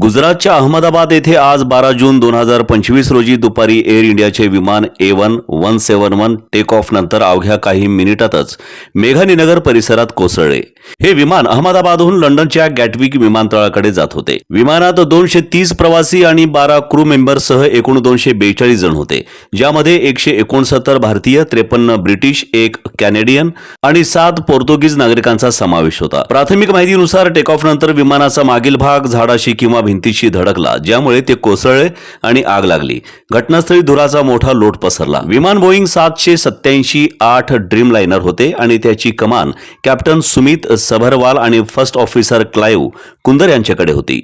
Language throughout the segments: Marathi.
गुजरातच्या अहमदाबाद येथे आज बारा जून दोन हजार पंचवीस रोजी दुपारी एअर इंडियाचे विमान A one one seven one take off नंतर अवघ्या काही मिनिटातच मेघानीनगर परिसरात कोसळले. हे विमान अहमदाबादहून लंडनच्या गॅटविक विमानतळाकडे जात होते. विमानात दोनशे तीस प्रवासी आणि बारा क्रू मेंबरसह एकूण दोनशे बेचाळीस जण होते. ज्यामध्ये एकशे एकोणसत्तर भारतीय त्रेपन्न ब्रिटिश एक कॅनेडियन आणि सात पोर्तुगीज नागरिकांचा समावेश होता. प्राथमिक माहितीनुसार टेकऑफ नंतर विमानाचा मागील भाग झाडाशी किंवा भिंतीशी धडकला ज्यामुळे ते कोसळले आणि आग लागली. घटनास्थळी धुराचा मोठा लोट पसरला. विमान बोईंग सातशे सत्याऐंशी आठ ड्रीम लाइनर होते आणि त्याची कमान कॅप्टन सुमित सभरवाल आणि फर्स्ट ऑफिसर क्लाइव्ह कुंदर यांच्याकडे होती.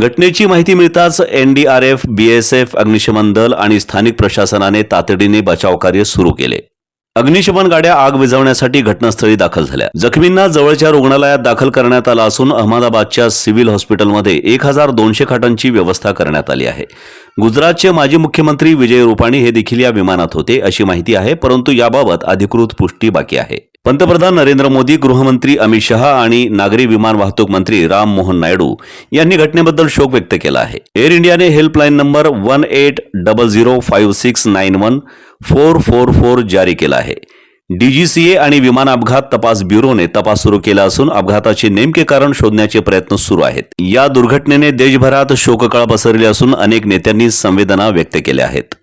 घटनेची माहिती मिळताच एनडीआरएफ बीएसएफ अग्निशमन दल आणि स्थानिक प्रशासनाने तातडीने बचावकार्य सुरू केले. अग्निशमन गाड्या आग विझवण्यासाठी घटनास्थळी दाखल झाल्या. जखमींना जवळच्या रुग्णालयात दाखल करण्यात आलं असून अहमदाबादच्या सिव्हिल हॉस्पिटलमध्ये एक हजार दोनशे खाटांची व्यवस्था करण्यात आली आहे. गुजरातचे माजी मुख्यमंत्री विजय रुपाणी हे देखील या विमानात होते अशी माहिती आहे परंतु याबाबत अधिकृत पुष्टी बाकी आहे. पंतप्रधान नरेंद्र मोदी गृहमंत्री अमित शहा आणि नागरी विमान वाहतूक मंत्री राम मोहन नायडू यांनी घटनेबद्दल शोक व्यक्त केला आहे. एअर इंडियाने helpline number one eight double zero five six nine one four four four जारी केला आहे. डीजीसीए आणि विमान अपघात तपास ब्युरोने तपास सुरू केला असून अपघाताचे नेमके कारण शोधण्याचे प्रयत्न सुरू आहेत. या दुर्घटनेने देशभरात शोककळा पसरली असून अनेक नेत्यांनी संवेदना व्यक्त केल्या आहेत.